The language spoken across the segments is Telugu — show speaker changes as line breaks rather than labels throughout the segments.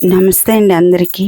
నమస్తే అండి అందరికీ.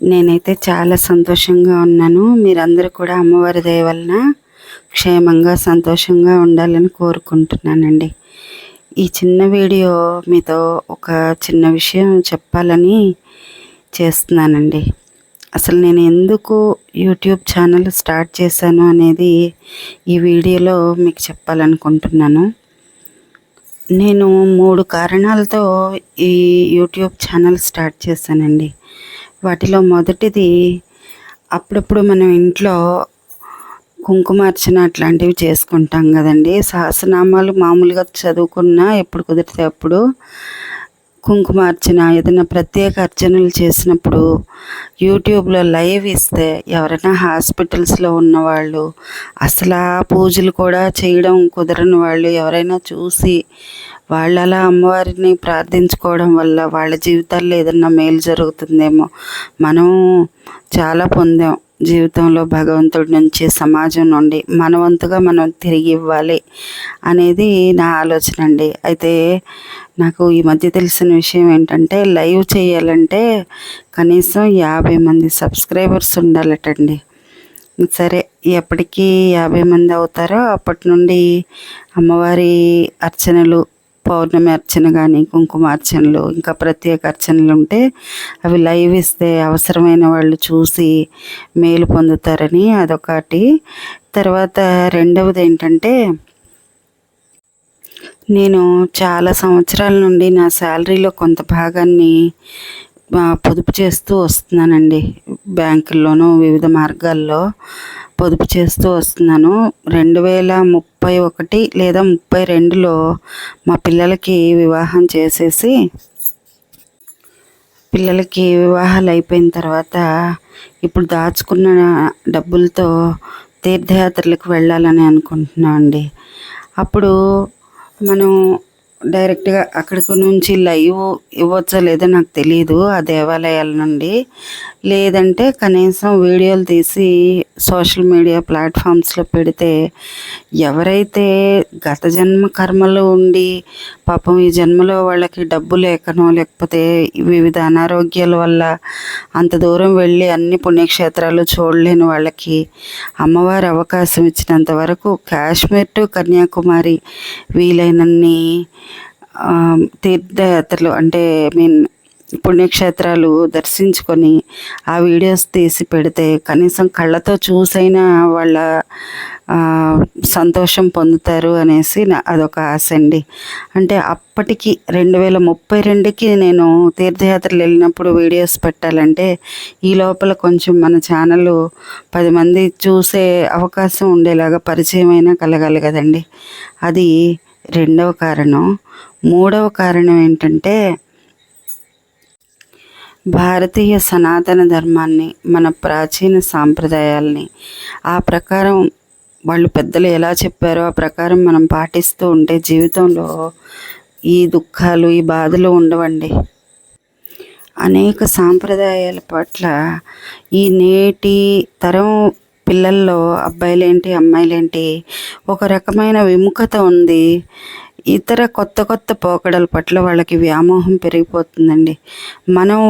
నేనైతే చాలా సంతోషంగా ఉన్నాను. మీరందరూ కూడా అమ్మవారి దయ వలన క్షేమంగా సంతోషంగా ఉండాలని కోరుకుంటున్నానండి. ఈ చిన్న వీడియో మీతో ఒక చిన్న విషయం చెప్పాలని చేస్తున్నానండి. అసలు నేను ఎందుకు యూట్యూబ్ ఛానల్ స్టార్ట్ చేశాను అనేది ఈ వీడియోలో మీకు చెప్పాలనుకుంటున్నాను. నేను మూడు కారణాలతో ఈ యూట్యూబ్ ఛానల్ స్టార్ట్ చేశానండి. వాటిలో మొదటిది అప్పుడప్పుడు మనం ఇంట్లో కుంకుమార్చన అట్లాంటివి చేసుకుంటాం కదండి. సహస్రనామాలు మామూలుగా చదువుకున్నా ఎప్పుడు కుదిరితే అప్పుడు కుంకుమార్చన ఏదైనా ప్రత్యేక అర్చనలు చేసినప్పుడు యూట్యూబ్లో లైవ్ ఇస్తే ఎవరైనా హాస్పిటల్స్లో ఉన్నవాళ్ళు అసలు ఆ పూజలు కూడా చేయడం కుదరని వాళ్ళు ఎవరైనా చూసి వాళ్ళు అలా అమ్మవారిని ప్రార్థించుకోవడం వల్ల వాళ్ళ జీవితాల్లో ఏదన్నా మేలు జరుగుతుందేమో మనం చాలా పొందాం. జీవితంలో భగవంతుడి నుంచి సమాజం నుండి మన వంతుగా మనం తిరిగి ఇవ్వాలి అనేది నా ఆలోచన అండి. అయితే నాకు ఈ మధ్య తెలిసిన విషయం ఏంటంటే లైవ్ చేయాలంటే కనీసం యాభై మంది సబ్స్క్రైబర్స్ ఉండాలటండి. సరే ఎప్పటికీ యాభై మంది అవుతారో అప్పటి నుండి అమ్మవారి అర్చనలు పౌర్ణమి అర్చన కానీ కుంకుమ అర్చనలు ఇంకా ప్రత్యేక అర్చనలు ఉంటే అవి లైవ్ ఇస్తే అవసరమైన వాళ్ళు చూసి మేలు పొందుతారని అదొకటి. తర్వాత రెండవది ఏంటంటే నేను చాలా సంవత్సరాల నుండి నా శాలరీలో కొంత భాగాన్ని పొదుపు చేస్తూ వస్తున్నానండి. బ్యాంకుల్లోనూ వివిధ మార్గాల్లో పొదుపు చేస్తూ వస్తున్నాను. రెండు వేల ముప్పై ఒకటి లేదా ముప్పై రెండులో మా పిల్లలకి వివాహం చేసేసి పిల్లలకి వివాహాలు అయిపోయిన తర్వాత ఇప్పుడు దాచుకున్న డబ్బులతో తీర్థయాత్రలకు వెళ్ళాలని అనుకుంటున్నాం అండి అప్పుడు మనం డైరెక్ట్గా అక్కడికి నుంచి లైవ్ ఇవ్వచ్చో లేదో నాకు తెలియదు ఆ దేవాలయాల నుండి. లేదంటే కనీసం వీడియోలు తీసి సోషల్ మీడియా ప్లాట్ఫామ్స్లో పెడితే ఎవరైతే గత జన్మ కర్మలు ఉండి పాపం ఈ జన్మలో వాళ్ళకి డబ్బు లేకనో లేకపోతే వివిధ అనారోగ్యాల వల్ల అంత దూరం వెళ్ళి అన్ని పుణ్యక్షేత్రాలు చూడలేని వాళ్ళకి అమ్మవారి అవకాశం ఇచ్చినంత వరకు కాశ్మీర్ టు కన్యాకుమారి వీలైనన్ని తీర్థయాత్రలు అంటే ఐ మీన్ పుణ్యక్షేత్రాలు దర్శించుకొని ఆ వీడియోస్ తీసి పెడితే కనీసం కళ్ళతో చూసైనా వాళ్ళ సంతోషం పొందుతారు అనేసి నా అదొక ఆశ అండి. అంటే అప్పటికి రెండు వేల ముప్పై రెండుకి నేను తీర్థయాత్రలు వెళ్ళినప్పుడు వీడియోస్ పెట్టాలంటే ఈ లోపల కొంచెం మన ఛానల్ పది మంది చూసే అవకాశం ఉండేలాగా పరిచయం అయినా కలగాలి కదండి. అది రెండవ కారణం. మూడవ కారణం ఏంటంటే భారతీయ సనాతన ధర్మాన్ని మన ప్రాచీన సాంప్రదాయాల్ని ఆ ప్రకారం వాళ్ళు పెద్దలు ఎలా చెప్పారో ఆ ప్రకారం మనం పాటిస్తూ ఉంటే జీవితంలో ఈ దుఃఖాలు ఈ బాధలు ఉండవండి. అనేక సాంప్రదాయాల పట్ల ఈ నేటి తరం పిల్లల్లో అబ్బాయిలేంటి అమ్మాయిలేంటి ఒక రకమైన విముఖత ఉంది. ఇతర కొత్త కొత్త పోకడల పట్ల వాళ్ళకి వ్యామోహం పెరిగిపోతుందండి. మనం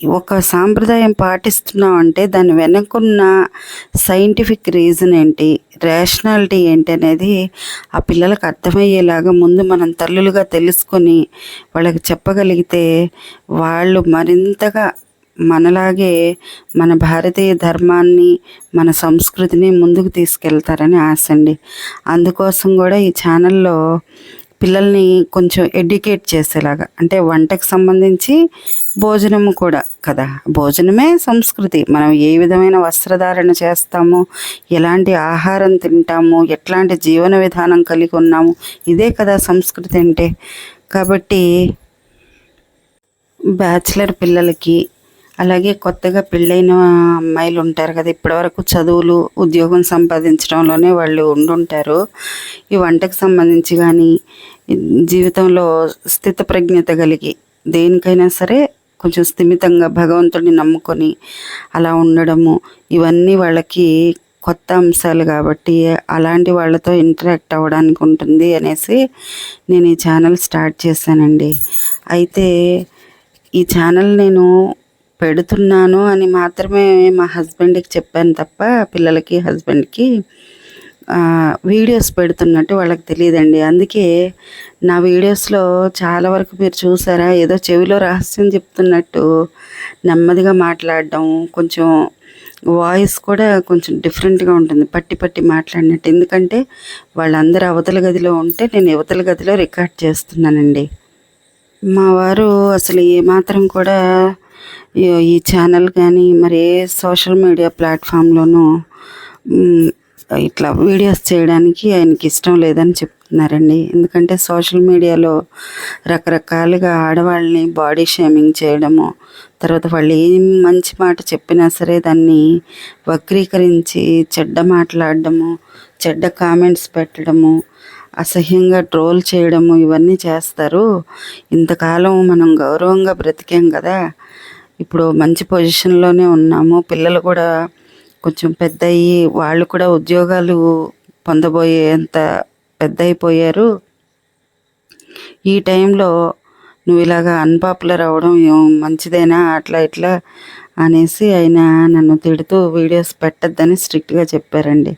ఒక సాంప్రదాయం పాటిస్తున్నాం అంటే దాని వెనకున్న సైంటిఫిక్ రీజన్ ఏంటి? రేషనాలిటీ ఏంటి అనేది ఆ పిల్లలకు అర్థమయ్యేలాగా ముందు మనం తల్లులుగా తెలుసుకొని వాళ్ళకి చెప్పగలిగితే వాళ్ళు మరింతగా మనలాగే మన భారతీయ ధర్మాన్ని మన సంస్కృతిని ముందుకు తీసుకెళ్తారని ఆశ అండి. అందుకోసం కూడా ఈ ఛానల్లో పిల్లల్ని కొంచెం ఎడ్యుకేట్ చేసేలాగా అంటే వంటకు సంబంధించి భోజనం కూడా కదా. భోజనమే సంస్కృతి. మనం ఏ విధమైన వస్త్రధారణ చేస్తాము ఎలాంటి ఆహారం తింటాము ఎట్లాంటి జీవన విధానం కలిగి ఉన్నాము ఇదే కదా సంస్కృతి అంటే. కాబట్టి బ్యాచిలర్ పిల్లలకి అలాగే కొత్తగా పెళ్ళైన అమ్మాయిలు ఉంటారు కదా ఇప్పటివరకు చదువులు ఉద్యోగం సంపాదించడంలోనే వాళ్ళు ఉండుంటారు. ఈ వంటకు సంబంధించి కానీ జీవితంలో స్థితప్రజ్ఞత కలిగి దేనికైనా సరే కొంచెం స్థిమితంగా భగవంతుడిని నమ్ముకొని అలా ఉండడము ఇవన్నీ వాళ్ళకి కొత్త అంశాలు కాబట్టి అలాంటి వాళ్ళతో ఇంటరాక్ట్ అవ్వడానికి ఉంటుంది అనేసి నేను ఈ ఛానల్ స్టార్ట్ చేశానండి. అయితే ఈ ఛానల్ నేను పెడుతున్నాను అని మాత్రమే మా హస్బెండ్కి చెప్పాను తప్ప పిల్లలకి హస్బెండ్కి వీడియోస్ పెడుతున్నట్టు వాళ్ళకి తెలియదండి. అందుకే నా వీడియోస్లో చాలా వరకు మీరు చూసారా ఏదో చెవిలో రహస్యం చెప్తున్నట్టు నెమ్మదిగా మాట్లాడడం కొంచెం వాయిస్ కూడా కొంచెం డిఫరెంట్గా ఉంటుంది పట్టి పట్టి మాట్లాడినట్టు. ఎందుకంటే వాళ్ళందరూ అవతల గదిలో ఉంటే నేను యువతల గదిలో రికార్డ్ చేస్తున్నానండి. మా వారు అసలు ఏమాత్రం కూడా ఈ- ఛానల్ కానీ మరి ఏ సోషల్ మీడియా ప్లాట్ఫామ్లోనూ ఇట్లా వీడియోస్ చేయడానికి ఆయనకి ఇష్టం లేదని చెప్తున్నారండి. ఎందుకంటే సోషల్ మీడియాలో రకరకాలుగా ఆడవాళ్ళని బాడీ షేమింగ్ చేయడము తర్వాత వాళ్ళు ఏం మంచి మాట చెప్పినా సరే దాన్ని వక్రీకరించి చెడ్డ మాట్లాడడము చెడ్డ కామెంట్స్ పెట్టడము అసహ్యంగా ట్రోల్ చేయడము ఇవన్నీ చేస్తారు. ఇంతకాలం మనం గౌరవంగా బ్రతికాం కదా. ఇప్పుడు మంచి పొజిషన్లోనే ఉన్నాము. పిల్లలు కూడా కొంచెం పెద్ద అయ్యి వాళ్ళు కూడా ఉద్యోగాలు పొందబోయేంత పెద్ద అయిపోయారు ఈ టైంలో నువ్వు ఇలాగా అన్పాపులర్ అవ్వడం ఏం మంచిదేనా? అట్లా ఇట్లా అనేసి ఆయన నన్ను తిడుతూ వీడియోస్ పెట్టద్దని స్ట్రిక్ట్గా చెప్పారండి.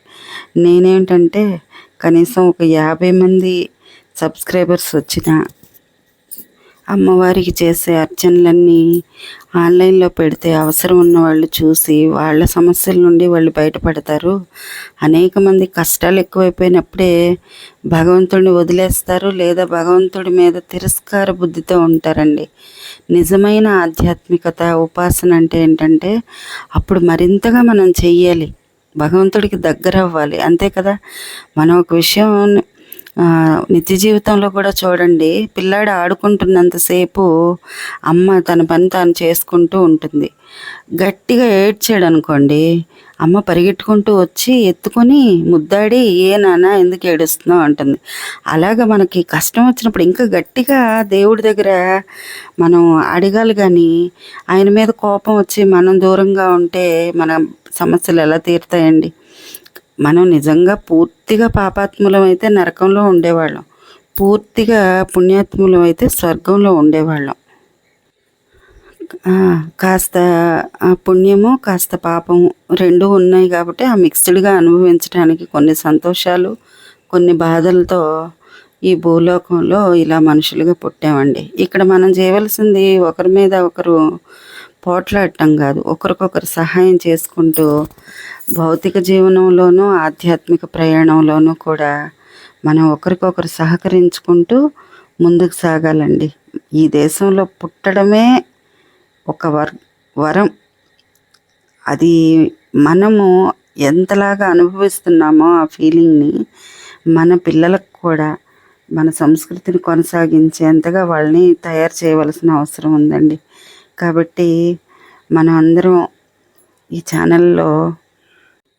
నేనేంటంటే కనీసం ఒక యాభై మంది సబ్స్క్రైబర్స్ వచ్చిన అమ్మవారికి చేసే అర్చనలన్నీ ఆన్లైన్లో పెడితే అవసరం ఉన్న వాళ్ళు చూసి వాళ్ళ సమస్యల నుండి వాళ్ళు బయటపడతారు. అనేక మంది కష్టాలు ఎక్కువైపోయినప్పుడే భగవంతుడిని వదిలేస్తారు లేదా భగవంతుడి మీద తిరస్కార బుద్ధితో ఉంటారండి. నిజమైన ఆధ్యాత్మికత ఉపాసన అంటే ఏంటంటే అప్పుడు మరింతగా మనం చెయ్యాలి. భగవంతుడికి దగ్గర అవ్వాలి అంతే కదా? మనం ఒక విషయం నిత్య జీవితంలో కూడా చూడండి పిల్లాడు ఆడుకుంటున్నంతసేపు అమ్మ తన పని తాను చేసుకుంటూ ఉంటుంది. గట్టిగా ఏడ్చాడు అనుకోండి అమ్మ పరిగెట్టుకుంటూ వచ్చి ఎత్తుకొని ముద్దాడి ఏ నాన్న ఎందుకు ఏడుస్తున్నావు? అంటుంది. అలాగ మనకి కష్టం వచ్చినప్పుడు ఇంకా గట్టిగా దేవుడి దగ్గర మనం అడగాలి కానీ ఆయన మీద కోపం వచ్చి మనం దూరంగా ఉంటే మన సమస్యలు ఎలా తీరుతాయండి? మనం నిజంగా పూర్తిగా పాపాత్ములం అయితే నరకంలో ఉండేవాళ్ళం. పూర్తిగా పుణ్యాత్ములం అయితే స్వర్గంలో ఉండేవాళ్ళం. కాస్త పుణ్యము కాస్త పాపము రెండు ఉన్నాయి కాబట్టి ఆ మిక్స్డ్గా అనుభవించడానికి కొన్ని సంతోషాలు కొన్ని బాధలతో ఈ భూలోకంలో ఇలా మనుషులుగా పుట్టామండి. ఇక్కడ మనం చేయవలసింది ఒకరి మీద ఒకరు పోట్లాడటం కాదు. ఒకరికొకరు సహాయం చేసుకుంటూ భౌతిక జీవనంలోనూ ఆధ్యాత్మిక ప్రయాణంలోనూ కూడా మనం ఒకరికొకరు సహకరించుకుంటూ ముందుకు సాగాలండి. ఈ దేశంలో పుట్టడమే ఒక వర్ వరం. అది మనము ఎంతలాగా అనుభవిస్తున్నామో ఆ ఫీలింగ్ని మన పిల్లలకు కూడా మన సంస్కృతిని కొనసాగించేంతగా వాళ్ళని తయారు చేయవలసిన అవసరం ఉందండి. కాబట్టి మనం అందరం ఈ ఛానల్లో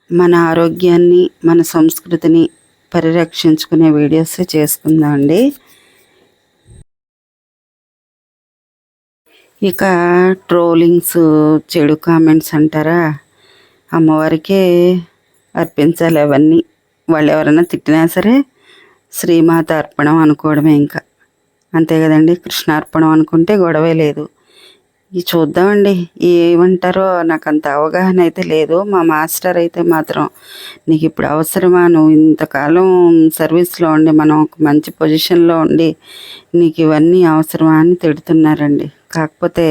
మన ఆరోగ్యాన్ని మన సంస్కృతిని పరిరక్షించుకునే వీడియోస్ చేసుకుందామండి ఇక ట్రోలింగ్స్ చెడు కామెంట్స్ అంటారా? అమ్మవారికే అర్పించాలి అవన్నీ. వాళ్ళు ఎవరైనా తిట్టినా సరే శ్రీమాత అర్పణం అనుకోవడమే ఇంకా. అంతే కదండి కృష్ణార్పణం అనుకుంటే గొడవే లేదు. ఇది చూద్దామండి. ఏమంటారో నాకు అంత అవగాహన అయితే లేదు. మా మాస్టర్ అయితే మాత్రం నీకు ఇప్పుడు అవసరమా? నువ్వు ఇంతకాలం సర్వీస్లో ఉండి మనం ఒక మంచి పొజిషన్లో ఉండి నీకు ఇవన్నీ అవసరమా? అని తిడుతున్నారండి. కాకపోతే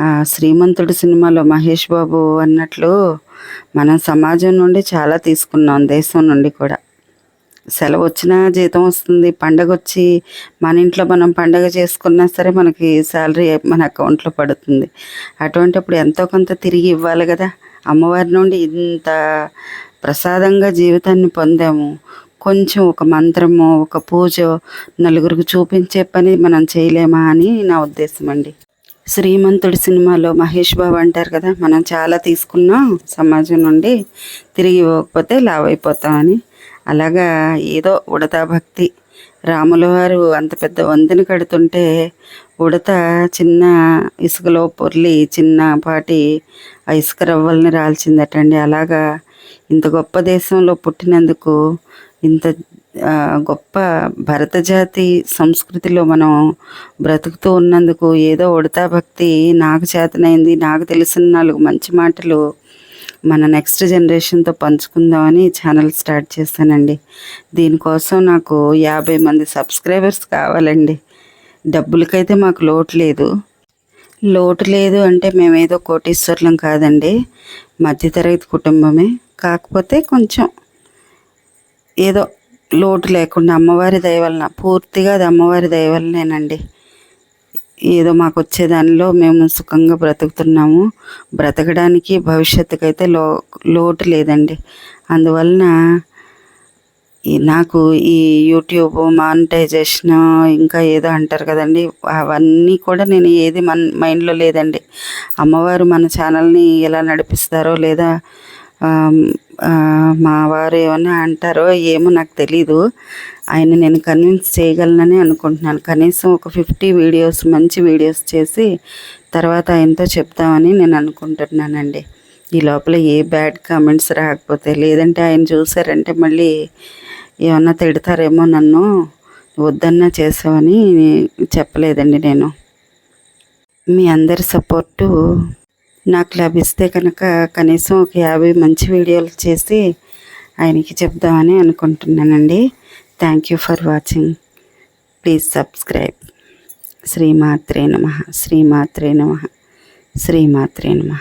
ఆ, శ్రీమంతుడు సినిమాలో మహేష్ బాబు అన్నట్లు మనం సమాజం నుండి చాలా తీసుకున్నాం. దేశం నుండి కూడా. సెలవు వచ్చినా జీతం వస్తుంది. పండగ వచ్చి మన ఇంట్లో మనం పండగ చేసుకున్నా సరే మనకి శాలరీ మన అకౌంట్లో పడుతుంది. అటువంటిప్పుడు ఎంతో కొంత తిరిగి ఇవ్వాలి కదా. అమ్మవారి నుండి ఇంత ప్రసాదంగా జీవితాన్ని పొందాము. కొంచెం ఒక మంత్రమో ఒక పూజ నలుగురికి చూపించే పని మనం చేయలేమా అని నా ఉద్దేశం అండి. శ్రీమంతుడి సినిమాలో మహేష్ బాబు అంటారు కదా మనం చాలా తీసుకున్నాం సమాజం నుండి తిరిగి ఇవ్వకపోతే లావైపోతామని. అయిపోతామని అలాగా ఏదో ఉడతా భక్తి. రాముల వారు అంత పెద్ద వంతెన కడుతుంటే ఉడత చిన్న ఇసుకలో పొర్లి చిన్నపాటి ఆ ఇసుక రవ్వల్ని రాల్చిందటండి. అలాగా ఇంత గొప్ప దేశంలో పుట్టినందుకు ఇంత గొప్ప భరత జాతి సంస్కృతిలో మనం బ్రతుకుతూ ఉన్నందుకు ఏదో ఉడతా భక్తి నాకు చేతనైంది నాకు తెలిసిన నాలుగు మంచి మాటలు మన నెక్స్ట్ జనరేషన్తో పంచుకుందామని ఛానల్ స్టార్ట్ చేశానండి. దీనికోసం నాకు యాభై మంది సబ్స్క్రైబర్స్ కావాలండి. డబ్బులకైతే మాకు లోటు లేదు. లోటు లేదు అంటే మేమేదో కోటీశ్వర్లం కాదండి. మధ్యతరగతి కుటుంబమే. కాకపోతే కొంచెం ఏదో లోటు లేకుండా అమ్మవారి దయవలన పూర్తిగా అది అమ్మవారి దయవలనేనండి ఏదో మాకు వచ్చే దానిలో మేము సుఖంగా బ్రతుకుతున్నాము. బ్రతకడానికి భవిష్యత్తుకైతే లో లోటు లేదండి. అందువలన ఈ నాకు ఈ యూట్యూబ్ మానిటైజేషన్ ఇంకా ఏదో అంటారు కదండి. అవన్నీ కూడా నేను ఏది మన మైండ్లో లేదండి. అమ్మవారు మన ఛానల్ని ఎలా నడిపిస్తారో లేదా మా వారు ఏమన్నా అంటారో ఏమో నాకు తెలీదు. ఆయన నేను కన్విన్స్ చేయగలనని అనుకుంటున్నాను. కనీసం ఒక ఫిఫ్టీ వీడియోస్ మంచి వీడియోస్ చేసి తర్వాత ఆయనతో చెప్తామని నేను అనుకుంటున్నానండి. ఈ లోపల ఏ బ్యాడ్ కామెంట్స్ రాకపోతే లేదంటే ఆయన చూసారంటే మళ్ళీ ఏమన్నా తిడతారేమో నన్ను వద్దన్నా చేసావని చెప్పలేదండి నేను. మీ అందరి సపోర్టు నాకు లభిస్తే కనుక కనీసం ఒక యాభై మంచి వీడియోలు చేసి ఆయనకి చెప్దామని అనుకుంటున్నానండి. Thank you for watching please subscribe శ్రీమాత్రే నమ. శ్రీమాత్రే నమ. శ్రీమాత్రే నమ.